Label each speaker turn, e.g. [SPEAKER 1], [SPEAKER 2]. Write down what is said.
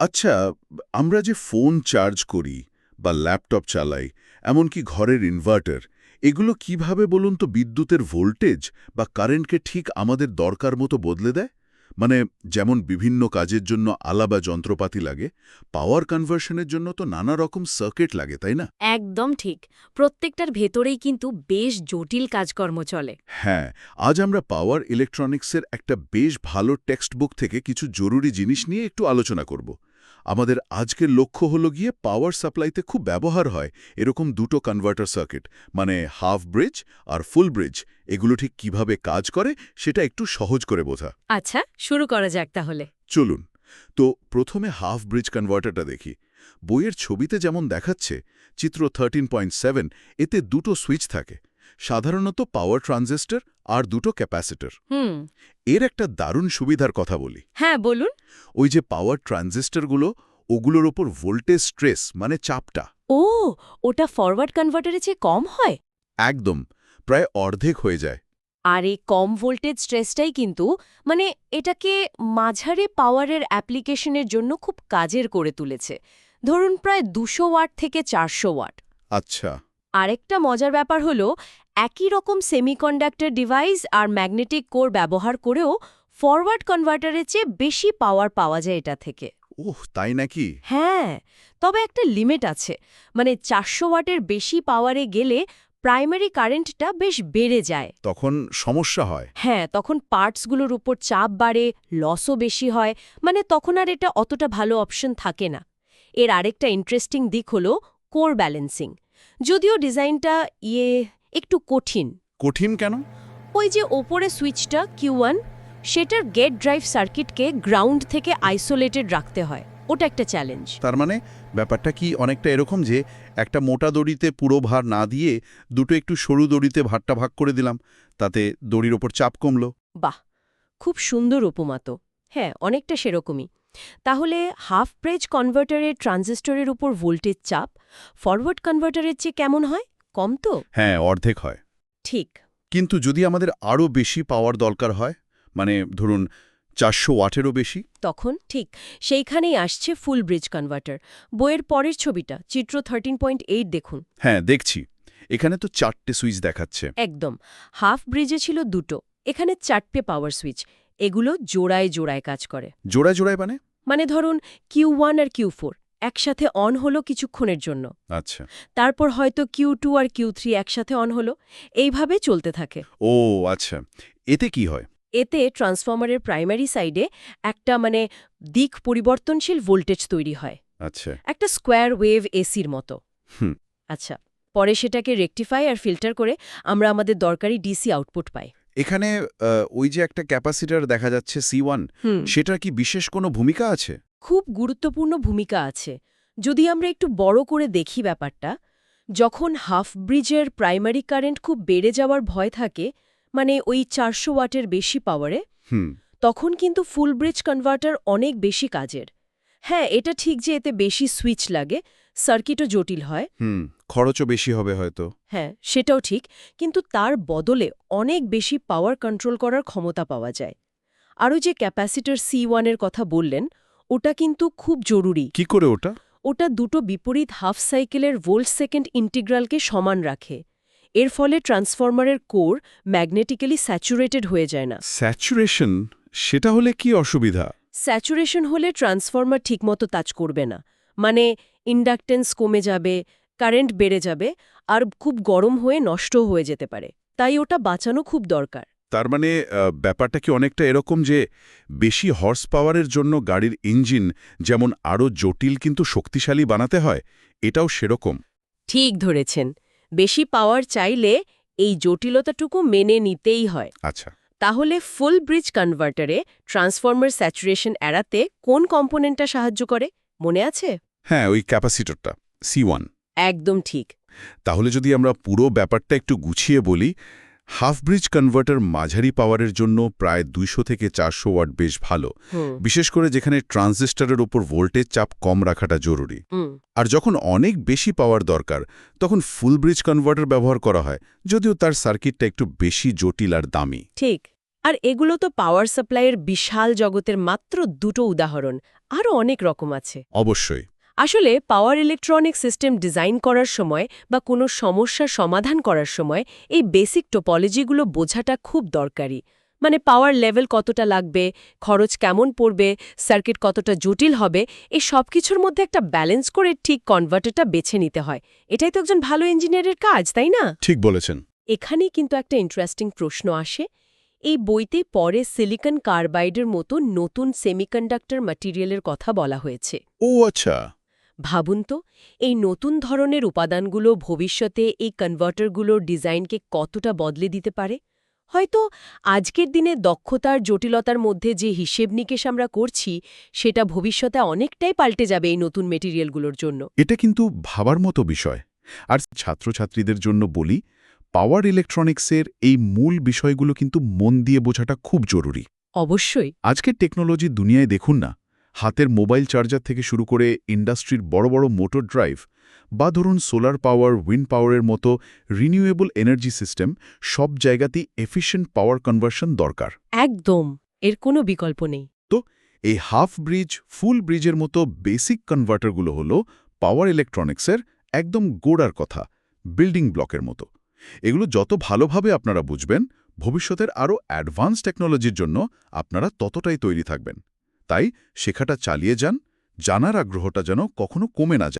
[SPEAKER 1] আচ্ছা আমরা যে ফোন চার্জ করি বা ল্যাপটপ চালাই এমনকি ঘরের ইনভার্টার এগুলো কীভাবে বলুন তো বিদ্যুতের ভোল্টেজ বা কারেন্টকে ঠিক আমাদের দরকার মতো বদলে দেয়? মানে যেমন বিভিন্ন কাজের জন্য আলাদা যন্ত্রপাতি লাগে পাওয়ার কনভার্সনের জন্য তো নানা রকম সার্কিট লাগে তাই না?
[SPEAKER 2] একদম ঠিক। প্রত্যেকটার ভেতরেই কিন্তু বেশ জটিল কাজকর্ম চলে।
[SPEAKER 1] হ্যাঁ আজ আমরা পাওয়ার ইলেকট্রনিক্সের একটা বেশ ভালো টেক্সট বুক থেকে কিছু জরুরি জিনিস নিয়ে একটু আলোচনা করব। আমাদের আজকের লক্ষ্য হলো গিয়ে পাওয়ার সাপ্লাইতে খুব ব্যবহার হয় এরকম দুটো কনভার্টার সার্কিট মানে হাফ ব্রিজ আর ফুল ব্রিজ এগুলো ঠিক কীভাবে কাজ করে সেটা একটু সহজ করে বোঝা।
[SPEAKER 2] আচ্ছা শুরু করা যাক তাহলে।
[SPEAKER 1] চলুন তো প্রথমে হাফ ব্রিজ কনভার্টারটা দেখি। বইয়ের ছবিতে যেমন দেখাচ্ছে চিত্র থার্টিন পয়েন্ট সেভেন এতে দুটো সুইচ থাকে। সাধারণত পাওয়ার ট্রানজিস্টর আর দুটো ক্যাপাসিটর
[SPEAKER 2] হুম।
[SPEAKER 1] এর একটা দারুণ সুবিধার কথা বলি।
[SPEAKER 2] হ্যাঁ বলুন।
[SPEAKER 1] ওই যে পাওয়ার ট্রানজিস্টরগুলো ওগুলোর ওপর ভোল্টেজ স্ট্রেস মানে চাপটা।
[SPEAKER 2] ও ওটা ফরওয়ার্ড কনভার্টারের চেয়ে কম হয়?
[SPEAKER 1] একদম প্রায় অর্ধেক হয়ে যায়।
[SPEAKER 2] আর এই কম ভোল্টেজ স্ট্রেসটাই কিন্তু মানে এটাকে মাঝারি পাওয়ারের অ্যাপ্লিকেশনের জন্য খুব কাজের করে তুলেছে। ধরুন প্রায় দুশো ওয়াট থেকে চারশো ওয়াট।
[SPEAKER 1] আচ্ছা।
[SPEAKER 2] আরেকটা মজার ব্যাপার হলো একই রকম সেমিকন্ডাক্টর ডিভাইস আর ম্যাগনেটিক কোর ব্যবহার করেও ফরওয়ার্ড কনভার্টারের চেয়ে বেশি পাওয়ার পাওয়া যায় এটা থেকে।
[SPEAKER 1] ওহ তাই নাকি?
[SPEAKER 2] হ্যাঁ তবে একটা লিমিট আছে। মানে চারশো ওয়াটের বেশি পাওয়ারে গেলে প্রাইমারি কারেন্টটা বেশ বেড়ে যায়।
[SPEAKER 1] তখন সমস্যা হয়।
[SPEAKER 2] হ্যাঁ তখন পার্টসগুলোর উপর চাপ বাড়ে লসও বেশি হয়। মানে তখন আর এটা অতটা ভালো অপশন থাকে না। এর আরেকটা ইন্টারেস্টিং দিক হলো কোর ব্যালেন্সিং যদিও ডিজাইনটা ইয়ে একটু কঠিন।
[SPEAKER 1] কঠিন কেন?
[SPEAKER 2] ওই যে ওপরে সুইচটা কিউ সেটার গেট ড্রাইভ সার্কিটকে গ্রাউন্ড থেকে আইসোলেটেড রাখতে হয়। ওটা একটা চ্যালেঞ্জ।
[SPEAKER 1] তার মানে ব্যাপারটা কি অনেকটা এরকম যে একটা মোটা দড়িতে পুরো ভার না দিয়ে দুটো একটু সরু দড়িতে ভারটা ভাগ করে দিলাম তাতে দড়ির ওপর চাপ কমল।
[SPEAKER 2] বাহ! খুব সুন্দর উপমা তো। হ্যাঁ অনেকটা সেরকমই। তাহলে হাফ ব্রেজ কনভার্টারের ট্রানজিস্টরের উপর ভোল্টেজ চাপ ফরওয়ার্ড কনভার্টারের চেয়ে কেমন হয়? কম তো?
[SPEAKER 1] হ্যাঁ অর্ধেক হয়।
[SPEAKER 2] ঠিক।
[SPEAKER 1] কিন্তু যদি আমাদের আরও বেশি পাওয়ার দরকার হয় মানে ধরুন চারশো ওয়াটেরও বেশি?
[SPEAKER 2] তখন ঠিক। সেইখানেই আসছে ফুল ব্রিজ কনভার্টার। বইয়ের পরের ছবিটা চিত্র থার্টিন পয়েন্ট এইট দেখুন।
[SPEAKER 1] হ্যাঁ দেখছি। এখানে তো চারটে সুইচ দেখাচ্ছে।
[SPEAKER 2] একদম। হাফ ব্রিজে ছিল দুটো। এখানে চারটে পাওয়ার সুইচ। এগুলো জোড়ায় জোড়ায় কাজ করে।
[SPEAKER 1] জোড়ায় জোড়ায় মানে?
[SPEAKER 2] মানে ধরুন কিউ ওয়ান আর কিউ ফোর একসাথে অন হলো কিছুক্ষণের জন্য।
[SPEAKER 1] আচ্ছা।
[SPEAKER 2] তারপর হয়তো কিউ টু আর কিউ থ্রি একসাথে অন হলো। এইভাবে চলতে থাকে।
[SPEAKER 1] ও আচ্ছা। এতে কি হয়?
[SPEAKER 2] এতে ট্রান্সফর্মারের প্রাইমারি সাইডে একটা মানে দিক পরিবর্তনশীল ভোল্টেজ তৈরি হয়।
[SPEAKER 1] আচ্ছা।
[SPEAKER 2] একটা স্কোয়ার ওয়েভ এসির মতো।
[SPEAKER 1] হুম।
[SPEAKER 2] আচ্ছা। পরে সেটাকে রেকটিফাই আর ফিল্টার করে আমরা আমাদের দরকারি ডিসি আউটপুট পাই।
[SPEAKER 1] এখানে ওই যে একটা ক্যাপাসিটার দেখা যাচ্ছে সি ওয়ান সেটার কি বিশেষ কোনো ভূমিকা আছে?
[SPEAKER 2] খুব গুরুত্বপূর্ণ ভূমিকা আছে। যদি আমরা একটু বড় করে দেখি ব্যাপারটা যখন হাফ ব্রিজের প্রাইমারি কারেন্ট খুব বেড়ে যাওয়ার ভয় থাকে মানে ওই চারশো ওয়াটের বেশি পাওয়ারে
[SPEAKER 1] হুম।
[SPEAKER 2] তখন কিন্তু ফুল ব্রিজ কনভার্টার অনেক বেশি কাজের। হ্যাঁ এটা ঠিক যে এতে বেশি সুইচ লাগে সার্কিটও জটিল হয়।
[SPEAKER 1] হুম খরচও বেশি হবে হয়তো।
[SPEAKER 2] হ্যাঁ সেটাও ঠিক কিন্তু তার বদলে অনেক বেশি পাওয়ার কন্ট্রোল করার ক্ষমতা পাওয়া যায়। আরও যে ক্যাপাসিটার সি ওয়ানের কথা বললেন ওটা কিন্তু খুব জরুরি।
[SPEAKER 1] কি করে ওটা?
[SPEAKER 2] ওটা দুটো বিপরীত হাফ সাইকেলের ভোল্ট সেকেন্ড ইন্টিগ্রালকে সমান রাখে। এর ফলে ট্রান্সফরমারের কোর ম্যাগনেটিক্যালি স্যাচুরেটেড হয়ে যায় না।
[SPEAKER 1] স্যাচুরেশন? সেটা হলে কি অসুবিধা?
[SPEAKER 2] স্যাচুরেশন হলে ট্রান্সফরমার ঠিকমতো কাজ করবে না। মানে ইন্ডাকটেন্স কমে যাবে কারেন্ট বেড়ে যাবে আর খুব গরম হয়ে নষ্টও হয়ে যেতে পারে। তাই ওটা বাঁচানো খুব দরকার।
[SPEAKER 1] তার মানে ব্যাপারটা কি অনেকটা এরকম যে বেশি হর্স পাওয়ারের জন্য গাড়ির ইঞ্জিন যেমন আরও জটিল কিন্তু শক্তিশালী বানাতে হয় এটাও সেরকম?
[SPEAKER 2] ঠিক ধরেছেন। বেশি পাওয়ার চাইলে এই জটিলতাটুকু মেনে নিতেই হয়।
[SPEAKER 1] আচ্ছা।
[SPEAKER 2] তাহলে ফুল ব্রিজ কনভার্টারে ট্রান্সফর্মার স্যাচুরেশন এড়াতে কোন কম্পোনেন্টটা সাহায্য করে? মনে আছে?
[SPEAKER 1] হ্যাঁ ওই ক্যাপাসিটরটা সি ওয়ান
[SPEAKER 2] একদম ঠিক।
[SPEAKER 1] তাহলে যদি আমরা পুরো ব্যাপারটা একটু গুছিয়ে বলি হাফ ব্রিজ কনভার্টার মাঝারি পাওয়ারের জন্য প্রায় দুইশো থেকে চারশো ওয়াট বেশ ভালো। বিশেষ করে যেখানে ট্রানজিস্টরের ওপর ভোল্টেজ চাপ কম রাখাটা জরুরি। আর যখন অনেক বেশি পাওয়ার দরকার তখন ফুল ব্রিজ কনভার্টার ব্যবহার করা হয় যদিও তার সার্কিটটা একটু বেশি জটিল আর দামি।
[SPEAKER 2] ঠিক। আর এগুলো তো পাওয়ার সাপ্লাইয়ের বিশাল জগতের মাত্র দুটো উদাহরণ আরও অনেক রকম আছে।
[SPEAKER 1] অবশ্যই।
[SPEAKER 2] আসলে পাওয়ার ইলেকট্রনিক সিস্টেম ডিজাইন করার সময় বা কোনো সমস্যার সমাধান করার সময় এই বেসিক টোপোলজিগুলো বোঝাটা খুব দরকারি। মানে পাওয়ার লেভেল কতটা লাগবে খরচ কেমন পড়বে সার্কিট কতটা জটিল হবে এই সব কিছুর মধ্যে একটা ব্যালেন্স করে ঠিক কনভার্টারটা বেছে নিতে হয়। এটাই তো একজন ভালো ইঞ্জিনিয়ারের কাজ তাই না?
[SPEAKER 1] ঠিক বলেছেন।
[SPEAKER 2] এখানেই কিন্তু একটা ইন্টারেস্টিং প্রশ্ন আসে। এই বইতে পরে সিলিকন কার্বাইডের মতো নতুন সেমিকন্ডাক্টর ম্যাটেরিয়ালের কথা বলা হয়েছে।
[SPEAKER 1] ও আচ্ছা।
[SPEAKER 2] ভাবুন তো এই নতুন ধরনের উপাদানগুলো ভবিষ্যতে এই কনভার্টারগুলোর ডিজাইনকে কতটা বদলে দিতে পারে? হয়তো আজকের দিনে দক্ষতার জটিলতার মধ্যে যে হিসেব নিকেশ আমরা করছি সেটা ভবিষ্যতে অনেকটাই পাল্টে যাবে এই নতুন মেটেরিয়ালগুলোর জন্য।
[SPEAKER 1] এটা কিন্তু ভাবার মতো বিষয়। আর ছাত্রছাত্রীদের জন্য বলি পাওয়ার ইলেকট্রনিক্সের এই মূল বিষয়গুলো কিন্তু মন দিয়ে বোঝাটা খুব জরুরি।
[SPEAKER 2] অবশ্যই।
[SPEAKER 1] আজকের টেকনোলজির দুনিয়ায় দেখুন না হাতের মোবাইল চার্জার থেকে শুরু করে ইন্ডাস্ট্রির বড় বড় মোটর ড্রাইভ বা ধরুন সোলার পাওয়ার উইন্ড পাওয়ারের মতো রিনিউয়েবল এনার্জি সিস্টেম সব জায়গাতেই এফিশিয়েন্ট পাওয়ার কনভার্সন দরকার।
[SPEAKER 2] একদম এর কোনো বিকল্প নেই।
[SPEAKER 1] তো এই হাফ ব্রিজ ফুল ব্রিজের মতো বেসিক কনভার্টারগুলো হল পাওয়ার ইলেকট্রনিক্সের একদম গোড়ার কথা বিল্ডিং ব্লকের মতো। এগুলো যত ভালোভাবে আপনারা বুঝবেন ভবিষ্যতের আরও অ্যাডভান্স টেকনোলজির জন্য আপনারা ততটাই তৈরি থাকবেন। তাই শেখাটা চালিয়ে যান জানার আগ্রহটা যেন কখনো কমে না যায়।